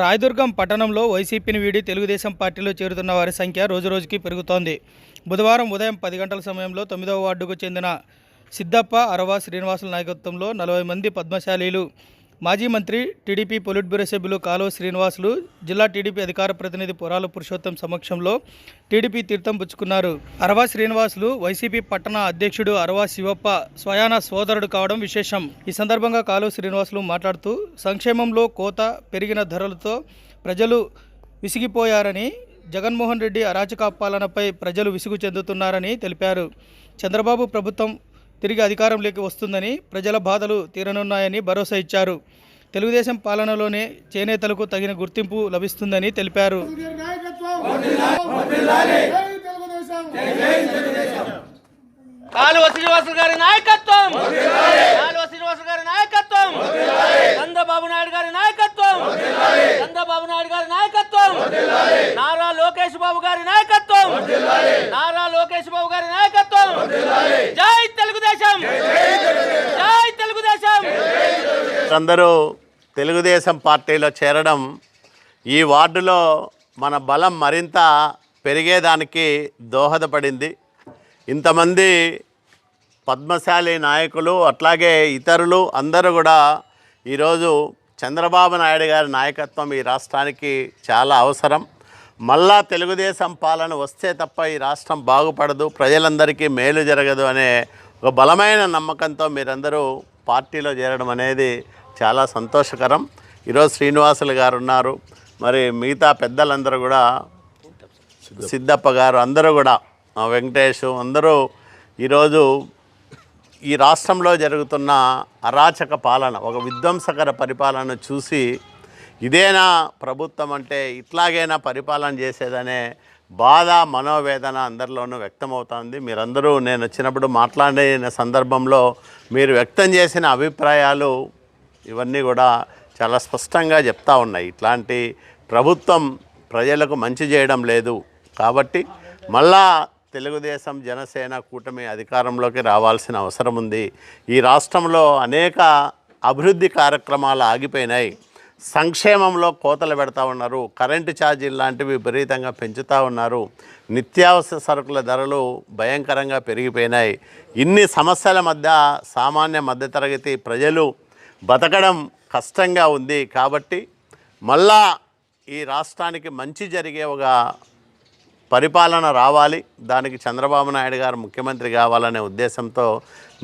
రాయదుర్గం పట్టణంలో వైసీపీని వీడి తెలుగుదేశం పార్టీలో చేరుతున్న వారి సంఖ్య రోజురోజుకి పెరుగుతోంది. బుధవారం ఉదయం పది గంటల సమయంలో తొమ్మిదవ వార్డుకు చెందిన సిద్దప్ప అరవ శ్రీనివాసుల నాయకత్వంలో నలభై మంది పద్మశాలీలు మాజీ మంత్రి టీడీపీ పొలిట్ బ్యూరో సభ్యులు కాలువ శ్రీనివాసులు జిల్లా టీడీపీ అధికార ప్రతినిధి పొరాల పురుషోత్తం సమక్షంలో టీడీపీ తీర్థం పుచ్చుకున్నారు. అరవా శ్రీనివాసులు వైసీపీ పట్టణ అధ్యక్షుడు అరవా శివప్ప స్వయాన సోదరుడు కావడం విశేషం. ఈ సందర్భంగా కాలువ శ్రీనివాసులు మాట్లాడుతూ సంక్షేమంలో కోత పెరిగిన ధరలతో ప్రజలు విసిగిపోయారని జగన్మోహన్ రెడ్డి అరాచక పాలనపై ప్రజలు విసుగు చెందుతున్నారని తెలిపారు. చంద్రబాబు ప్రభుత్వం తిరిగి అధికారంలోకి వస్తుందని ప్రజల బాధలు తీరనున్నాయని భరోసా ఇచ్చారు. తెలుగుదేశం పాలనలోనే చేనేతలకు తగిన గుర్తింపు లభిస్తుందని తెలిపారు. కాలువ శ్రీనివాస గారి నాయకత్వం! కాలువ శ్రీనివాస గారి నాయకత్వం! చంద్రబాబు నాయుడు గారి నాయకత్వం! చంద్రబాబు నాయుడు గారి నాయకత్వం! నారా లోకేష్ బాబు గారి నాయకత్వం! నారా లోకేష్ బాబు గారి నాయకత్వం జై తెలుగుదేశం జై తెలుగుదేశం అందరూ తెలుగుదేశం పార్టీలో చేరడం ఈ వార్డులో మన బలం మరింత పెరిగేదానికి దోహదపడింది. ఇంతమంది పద్మశాలి నాయకులు అట్లాగే ఇతరులు అందరూ కూడా ఈరోజు చంద్రబాబు నాయుడు గారి నాయకత్వం ఈ రాష్ట్రానికి చాలా అవసరం. మళ్ళా తెలుగుదేశం పాలన వస్తే తప్ప ఈ రాష్ట్రం బాగుపడదు ప్రజలందరికీ మేలు జరగదు అనే ఒక బలమైన నమ్మకంతో మీరందరూ పార్టీలో చేరడం అనేది చాలా సంతోషకరం. ఈరోజు శ్రీనివాసులు గారు ఉన్నారు. మరి మిగతా పెద్దలందరూ కూడా సిద్ధప్ప గారు అందరూ కూడా వెంకటేష్ అందరూ ఈరోజు ఈ రాష్ట్రంలో జరుగుతున్న అరాచక పాలన ఒక విధ్వంసకర పరిపాలన చూసి ఇదేనా ప్రభుత్వం అంటే ఇట్లాగైనా పరిపాలన చేసేదనే బాధ మనోవేదన అందరిలోనూ వ్యక్తమవుతోంది. మీరందరూ నేను వచ్చినప్పుడు మాట్లాడిన సందర్భంలో మీరు వ్యక్తం చేసిన అభిప్రాయాలు ఇవన్నీ కూడా చాలా స్పష్టంగా చెప్తా ఉన్నాయి. ఇట్లాంటి ప్రభుత్వం ప్రజలకు మంచి చేయడం లేదు కాబట్టి మళ్ళా తెలుగుదేశం జనసేన కూటమి అధికారంలోకి రావాల్సిన అవసరం ఉంది. ఈ రాష్ట్రంలో అనేక అభివృద్ధి కార్యక్రమాలు ఆగిపోయినాయి. సంక్షేమంలో కోతలు పెడతా ఉన్నారు. కరెంటు ఛార్జీలు లాంటివి విపరీతంగా పెంచుతూ ఉన్నారు. నిత్యావసర సరుకుల ధరలు భయంకరంగా పెరిగిపోయినాయి. ఇన్ని సమస్యల మధ్య సామాన్య మధ్యతరగతి ప్రజలు బతకడం కష్టంగా ఉంది కాబట్టి మళ్ళా ఈ రాష్ట్రానికి మంచి జరిగే ఒక పరిపాలన రావాలి. దానికి చంద్రబాబు నాయుడు గారు ముఖ్యమంత్రి కావాలనే ఉద్దేశంతో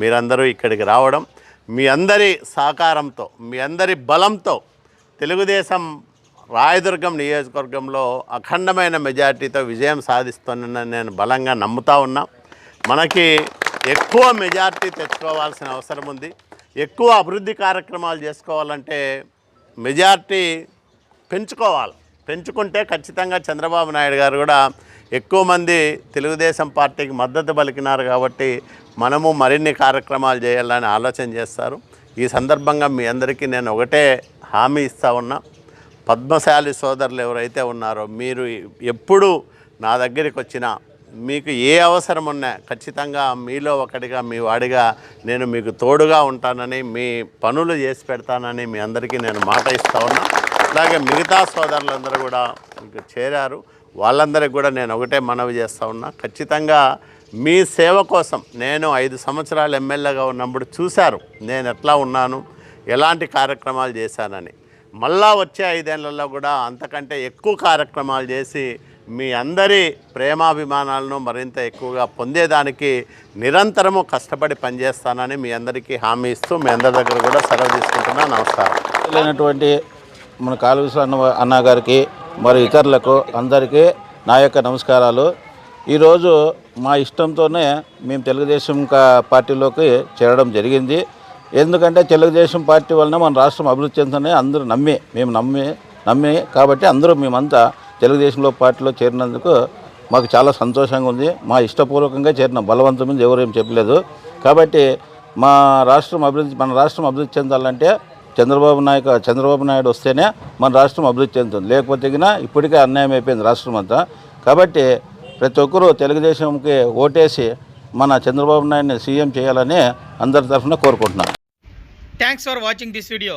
మీరందరూ ఇక్కడికి రావడం. మీ అందరి సహకారంతో మీ అందరి బలంతో తెలుగుదేశం రాయదుర్గం నియోజకవర్గంలో అఖండమైన మెజార్టీతో విజయం సాధిస్తుందని నేను బలంగా నమ్ముతా ఉన్నా. మనకి ఎక్కువ మెజార్టీ తెచ్చుకోవాల్సిన అవసరం ఉంది. ఎక్కువ అభివృద్ధి కార్యక్రమాలు చేసుకోవాలంటే మెజార్టీ పెంచుకోవాలి. పెంచుకుంటే ఖచ్చితంగా చంద్రబాబు నాయుడు గారు కూడా ఎక్కువ మంది తెలుగుదేశం పార్టీకి మద్దతు పలికినారు కాబట్టి మనము మరిన్ని కార్యక్రమాలు చేయాలని ఆలోచన చేస్తారు. ఈ సందర్భంగా మీ అందరికీ నేను ఒకటే హామీ ఇస్తా ఉన్నా. పద్మశాలి సోదరులు ఎవరైతే ఉన్నారో మీరు ఎప్పుడు నా దగ్గరికి వచ్చినా మీకు ఏ అవసరం ఉన్నా ఖచ్చితంగా మీలో ఒకటిగా మీ వాడిగా నేను మీకు తోడుగా ఉంటానని మీ పనులు చేసి పెడతానని మీ అందరికీ నేను మాట ఇస్తా ఉన్నా. అలాగే మిగతా సోదరులందరూ కూడా మీకు చేరారు. వాళ్ళందరికీ కూడా నేను ఒకటే మనవి చేస్తా ఉన్నా. ఖచ్చితంగా మీ సేవ కోసం నేను ఐదు సంవత్సరాలు ఎమ్మెల్యేగా ఉన్నప్పుడు చూశారు నేను ఎట్లా ఉన్నాను ఎలాంటి కార్యక్రమాలు చేశానని. మళ్ళా వచ్చే ఐదేళ్ళలో కూడా అంతకంటే ఎక్కువ కార్యక్రమాలు చేసి మీ అందరి ప్రేమాభిమానాలను మరింత ఎక్కువగా పొందేదానికి నిరంతరము కష్టపడి పనిచేస్తానని మీ అందరికీ హామీ ఇస్తూ మీ అందరి దగ్గర కూడా సెలవు తీసుకుంటున్నా. నమస్కారం. లేనటువంటి మన కాలువ అన్న అన్న గారికి మరి ఇతరులకు అందరికీ నా యొక్క నమస్కారాలు. ఈరోజు మా ఇష్టంతోనే మేము తెలుగుదేశం కా- పార్టీలోకి చేరడం జరిగింది. ఎందుకంటే తెలుగుదేశం పార్టీ వలన మన రాష్ట్రం అభివృద్ధి చెందుతుందని అందరూ నమ్మి మేము నమ్మి నమ్మి కాబట్టి అందరూ మేమంతా తెలుగుదేశంలో పార్టీలో చేరినందుకు మాకు చాలా సంతోషంగా ఉంది. మా ఇష్టపూర్వకంగా చేరిన బలవంతం మీద ఎవరు చెప్పలేదు. కాబట్టి మా రాష్ట్రం అభివృద్ధి మన రాష్ట్రం అభివృద్ధి చెందాలంటే చంద్రబాబు నాయకు చంద్రబాబు నాయుడు వస్తేనే మన రాష్ట్రం అభివృద్ధి చెందుతుంది. లేకపోతే ఇప్పటికే అన్యాయం అయిపోయింది రాష్ట్రం అంతా. కాబట్టి ప్రతి ఒక్కరూ తెలుగుదేశంకి ఓటేసి మన చంద్రబాబు నాయుడిని సీఎం చేయాలని అందరి తరఫున కోరుకుంటున్నాను thanks for watching this video